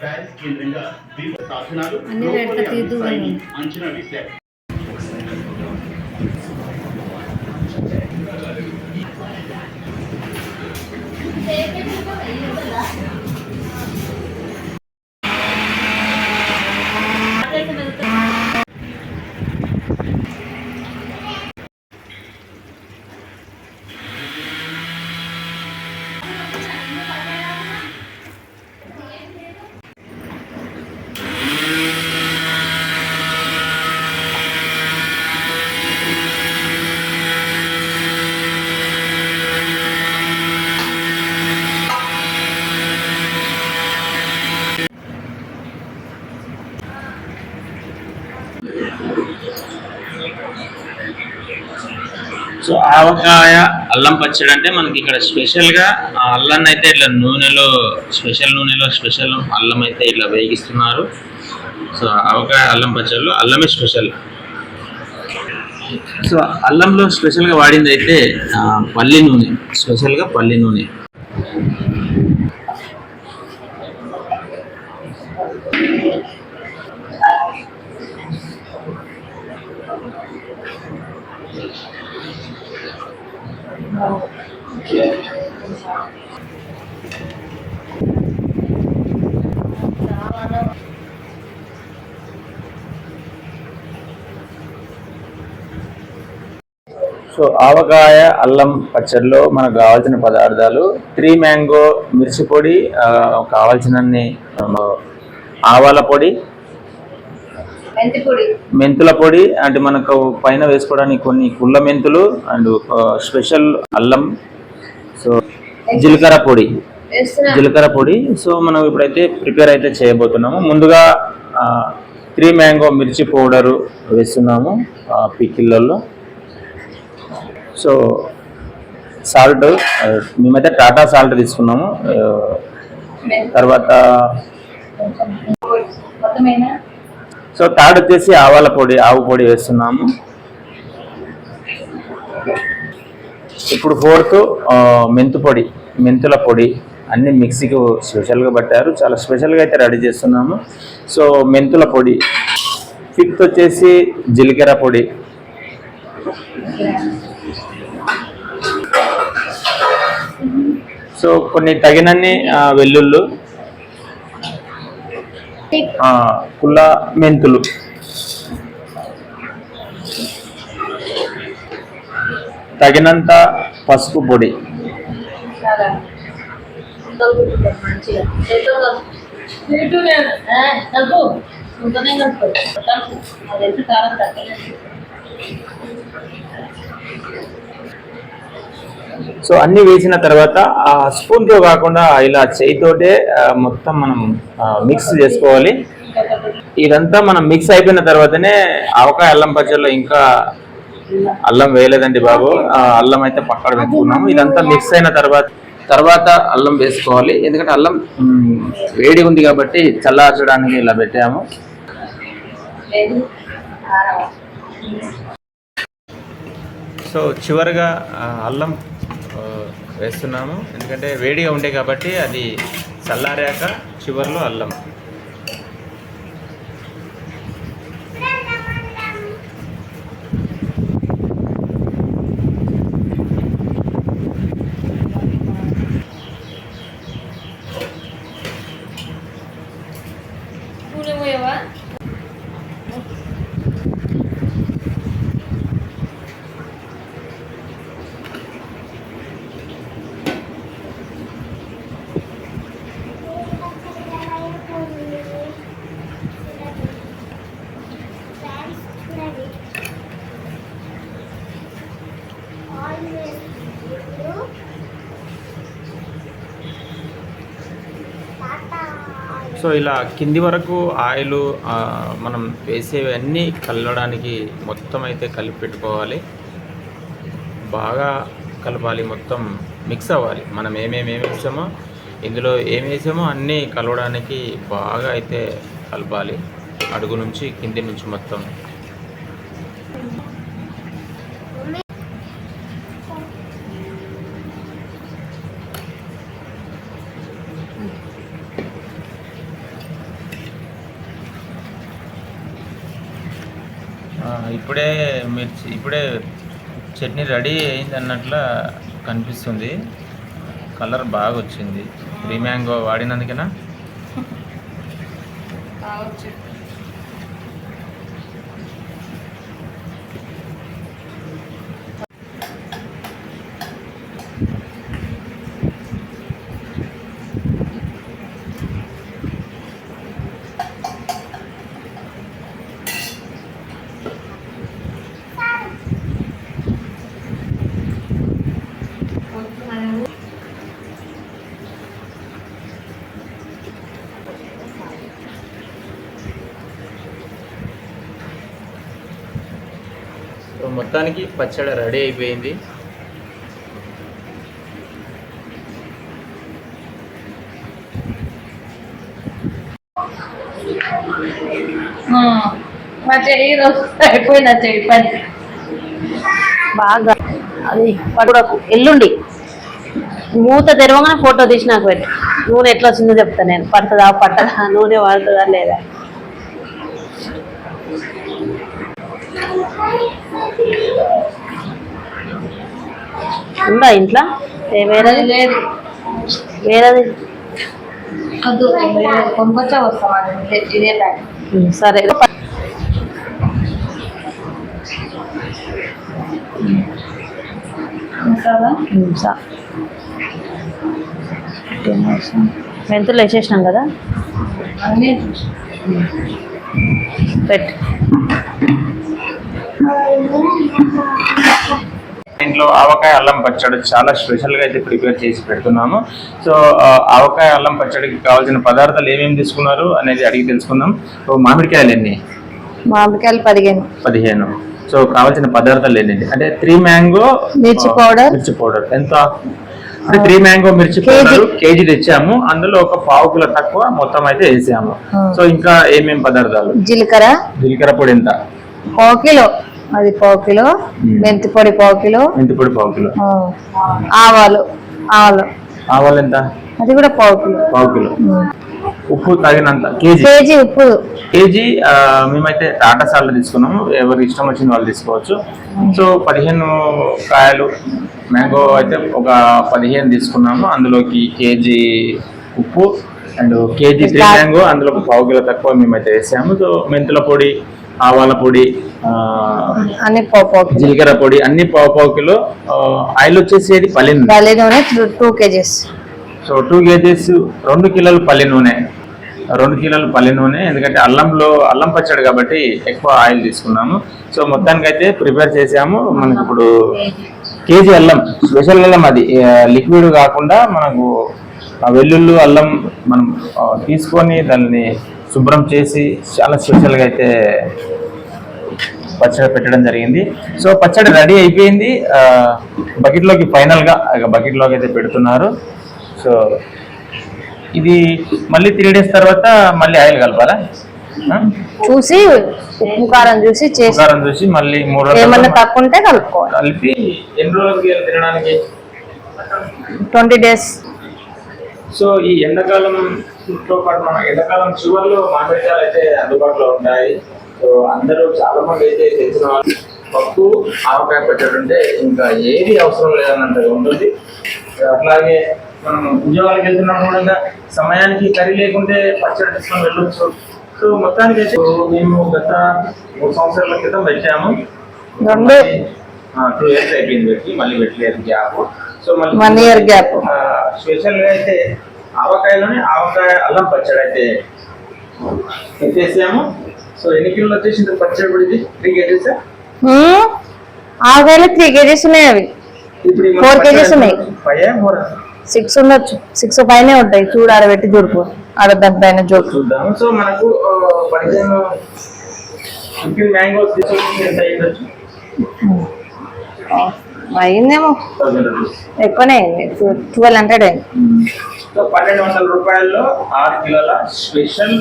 Paris కేంద్రంగా ద్వీప సాధనాలు. అంచనా వేశారు సో ఆవకాయ అల్లం పచ్చడి అంటే మనకి ఇక్కడ స్పెషల్గా ఆ అల్లాన్ని అయితే ఇట్లా నూనెలో స్పెషల్ నూనెలో స్పెషల్ అల్లం అయితే ఇట్లా వేగిస్తున్నారు. సో ఆవకాయ అల్లం పచ్చడిలో అల్లమే స్పెషల్ సో అల్లంలో స్పెషల్గా వాడింది అయితే పల్లి నూనె స్పెషల్గా పల్లి నూనె. సో ఆవకాయ అల్లం పచ్చడిలో మనకు కావాల్సిన పదార్థాలు త్రీ మ్యాంగో మిర్చి పొడి కావాల్సినన్ని ఆవాల పొడి మెంతుల పొడి అంటే మనకు పైన వేసుకోవడానికి కొన్ని కుళ్ళ మెంతులు అండ్ స్పెషల్ అల్లం. సో జీలకర్ర పొడి. జీలకర్ర పొడి. సో మనం ఇప్పుడైతే ప్రిపేర్ అయితే చేయబోతున్నాము. ముందుగా త్రీ మ్యాంగో మిర్చి పౌడరు వేస్తున్నాము పికిళ్ళల్లో. సో సాల్ట్ మేమైతే టాటా సాల్ట్ తీసుకున్నాము. తర్వాత సో థర్డ్ వచ్చేసి ఆవాల పొడి ఆవు పొడి వేస్తున్నాము. ఇప్పుడు ఫోర్త్ మెంతు పొడి మెంతుల పొడి అన్ని మిక్సీకి స్పెషల్గా పట్టారు. చాలా స్పెషల్గా అయితే రెడీ చేస్తున్నాము. సో మెంతుల పొడి. ఫిఫ్త్ వచ్చేసి జీలకర్ర పొడి. సో కొన్ని తగినన్ని వెల్లుళ్ళు కుల్ల మెంతులు తగినంత పసుపు పొడి చాలా కలుపుతుంది మంచిగా చేతితో కలుపు. ఇటు నేను. ఆ, కలుపు ఉంటనే కలుపు కలుపు అది ఎంత కారం తక్కువ సో అన్ని వేసిన తర్వాత ఆ స్పూన్తో కాకుండా ఇలా చేయితోటే మొత్తం మనం మిక్స్ చేసుకోవాలి. ఇదంతా మనం మిక్స్ అయిపోయిన తర్వాతనే ఆవకాయ అల్లం పచ్చడిలో ఇంకా అల్లం వేయలేదండి బాబు. ఆ, అల్లం అయితే పక్కడ పెట్టుకున్నాము. ఇదంతా మిక్స్ అయిన తర్వాత తర్వాత అల్లం వేసుకోవాలి. ఎందుకంటే అల్లం వేడి ఉంది కాబట్టి చల్లార్చడానికి ఇలా పెట్టాము. సో చివరిగా అల్లం వేస్తున్నాము. ఎందుకంటే వేడిగా ఉండే కాబట్టి అది చల్లారాక చివర్లో అల్లం. సో ఇలా కింది వరకు ఆయిల్ మనం వేసేవన్నీ కలవడానికి మొత్తం అయితే కలిపి పెట్టుకోవాలి. బాగా కలపాలి మొత్తం మిక్స్ అవ్వాలి. మనం ఏమేమి ఏమి వేసామో ఇందులో ఏమి వేసామో అన్నీ కలవడానికి బాగా అయితే కలపాలి. అడుగు నుంచి కింది నుంచి మొత్తం ఆ, ఇప్పుడే మిర్చి ఇప్పుడే చట్నీ రెడీ అయింది అన్నట్లు కనిపిస్తుంది. కలర్ బాగా వచ్చింది రీమ్యాంగో మ్యాంగో వాడినందుకేనా కావచ్చు సో మొత్తానికి పచ్చడి రెడీ అయిపోయింది. రోజు పని? బాగా. అది పడుకు ఎల్లుండి. మూత తెరవగానే ఫోటో తీసి నాకు పెట్టు. నూనె ఎట్లా వచ్చిందో చెప్తా నేను. పడుతుందా పట్టదా నూనె వాడుతుందా లేదా? ఉందా ఇంట్లో? వేరేది? లేదు. వేరేది? కొనుకొచ్చా వస్తాం ఇదే ప్యాక్. సరే. మెంతులు వేసేసినాం కదా? పెట్టు. ఇంట్లో ఆవకాయ అల్లం పచ్చడి చాలా స్పెషల్గా అయితే ప్రిపేర్ చేసి పెడుతున్నాము. సో ఆవకాయ అల్లం పచ్చడికి కావాల్సిన పదార్థాలు ఏమేమి తీసుకున్నారు అనేది అడిగి తెలుసుకుందాం. సో మామిడికాయలు ఎన్ని? మామిడికాయలు పదిహేను. పదిహేను. సో కావాల్సిన పదార్థాలు ఏంటండి అంటే త్రీ మ్యాంగో మిర్చి powder. మిర్చి పౌడర్. ఎంత? అంటే త్రీ మ్యాంగో మిర్చి. పౌడర్ కేజీ తెచ్చాము. అందులో ఒక పావు కిలో తక్కువ మొత్తం అయితే వేసాము. సో ఇంకా ఏమేం పదార్థాలు? జీలకర్ర. జీలకర్ర పొడి ఎంత? పావు కిలో. అది పావు కిలో. మెంతి పొడి పావు కిలో. మెంతి పొడి పావు కిలో. ఆవాలు ఆవాలు. ఆవాలు ఎంత? అది కూడా పావు కిలో. పావు కిలో. ఉప్పు తగినంత కేజీ? కేజీ ఉప్పు. కేజీ మేమైతే టాటా సాల్ట్ తీసుకున్నాము. ఎవరికి ఇష్టం వచ్చిన వాళ్ళు తీసుకోవచ్చు. సో పదిహేను కాయలు మ్యాంగో అయితే ఒక పదిహేను తీసుకున్నాము. అందులోకి కేజీ ఉప్పు అండ్ కేజీ త్రీ మ్యాంగో అందులో పావు కిలో తక్కువ మేమైతే వేసాము. సో మెంతుల పొడి ఆవాల పొడి అన్ని జీలకర్ర పొడి అన్ని పావు పావు కిలో. ఆయిల్ వచ్చేసి ఏది? పల్లి నూనె. పల్లి నూనె two KGs. So two KGs రెండు కిలోలు పల్లి నూనె. రెండు కిలోలు పల్లి నూనె. ఎందుకంటే అల్లంలో అల్లం పచ్చడి కాబట్టి ఎక్కువ ఆయిల్ తీసుకున్నాము. సో మొత్తానికి అయితే ప్రిపేర్ చేసాము. మనకి ఇప్పుడు కేజీ అల్లం స్పెషల్ అల్లం అది. లిక్విడ్ కాకుండా మనకు వెల్లుల్లి అల్లం మనం తీసుకొని దాన్ని శుభ్రం చేసి చాలా స్పెషల్గా అయితే పచ్చడి పెట్టడం జరిగింది. సో పచ్చడి రెడీ అయిపోయింది. బకెట్లోకి ఫైనల్గా బకెట్లోకి అయితే పెడుతున్నారు. సో ఇది మళ్ళీ త్రీ డేస్ తర్వాత మళ్ళీ ఆయిల్ కలపాలా? చూసి ఉప్పు కారం చూసి చేసి ఉపకారం చూసి మళ్ళీ మూడు రోజుల ఏమన్నా తక్కువ ఉంటే కలుపుకోవాలి. కలిపి ఎన్ని రోజులకి తినడానికి? Twenty days. సో ఈ ఎండాకాలంతో పాటు మన ఎండాకాలం చివరిలో మామిడికాయలు అయితే అందుబాటులో ఉంటాయి. సో అందరూ చాలా మంది అయితే తెచ్చిన వాళ్ళు పప్పు ఆవకాయ పచ్చడి ఉంటే ఇంకా ఏది అవసరం లేదన్నంతగా ఉంటుంది. అట్లాగే మనం ఉద్యోగాలకు వెళ్తున్నప్పుడు కూడా సమయానికి కర్రీ లేకుంటే పచ్చడి తీసుకొని వెళ్ళొచ్చు. సో మొత్తానికి అయితే మేము గత మూడు సంవత్సరాల క్రితం పెట్టాము. టూ ఇయర్స్ అయిపోయింది పెట్టి మళ్ళీ పెట్టలేదు గ్యాప్ సో మళ్ళీ One year gap. స్పెషల్గా అయితే ఆవకాయలోనే ఆవకాయ అల్లం పచ్చడి అయితే పెట్టేసాము. సో ఎన్ని కిలోలు పచ్చడి కూడా ఇది త్రీ కేజీస్ ఆవుకాయలు త్రీ కేజీస్ ఉన్నాయి అవి. Four kgs ఉన్నాయి. ఫోర్ సిక్స్ ఉండొచ్చు. సిక్స్ పైనే ఉంటాయి. చూడు ఆడ పెట్టి చూడుకో. ఆడ దాని పైన జోకు. సో మనకు అయిందేమో. ఎక్కువనే అయింది. ట్వెల్వ్ హండ్రెడ్ అయింది. సో పన్నెండు వందల రూపాయల్లో ఆరు కిలోల స్పెషల్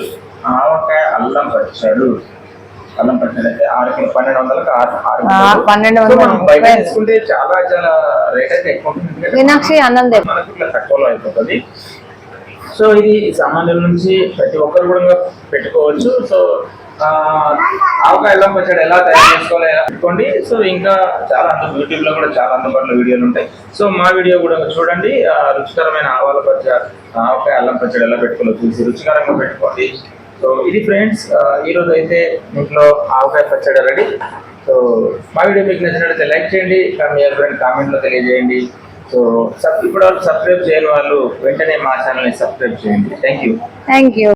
ఆవకాయ అల్లం పచ్చడు. అల్లం పచ్చడి అయితే ఆరు కిలో పన్నెండు వందలకు ఆరు ఆరు. పన్నెండు వందల. మనం బయట రూపాయలు. తీసుకుంటే చాలా చాలా రేట్ అయితే ఎక్కువ ఉంటుంది. మీనాక్షి మనకు ఇట్లా తక్కువలో అయిపోతుంది. సో ఇది సామాన్యుల నుంచి ప్రతి ఒక్కరు కూడా పెట్టుకోవచ్చు. సో ఆవకాయ అల్లం పచ్చడి ఎలా తయారు చేసుకోవాలి ఎలా పెట్టుకోండి. సో ఇంకా చాలా అందు యూట్యూబ్లో కూడా చాలా అందుబాటులో వీడియోలు ఉంటాయి. సో మా వీడియో కూడా చూడండి. రుచికరమైన ఆవాల పచ్చడి ఆవకాయ అల్లం పచ్చడి ఎలా పెట్టుకోవాలో చూసి రుచికరంగా పెట్టుకోండి. సో ఇది ఫ్రెండ్స్ ఈ రోజు అయితే ఇంట్లో ఆవకాయ పచ్చడి రెడీ సో మా వీడియో మీకు నచ్చినట్లయితే లైక్ చేయండి మీ ఫ్రెండ్ కామెంట్లో తెలియజేయండి. సో సబ్ ఇప్పుడు సబ్స్క్రైబ్ చేయని వాళ్ళు వెంటనే మా ఛానల్ని సబ్స్క్రైబ్ చేయండి. Thank you thank you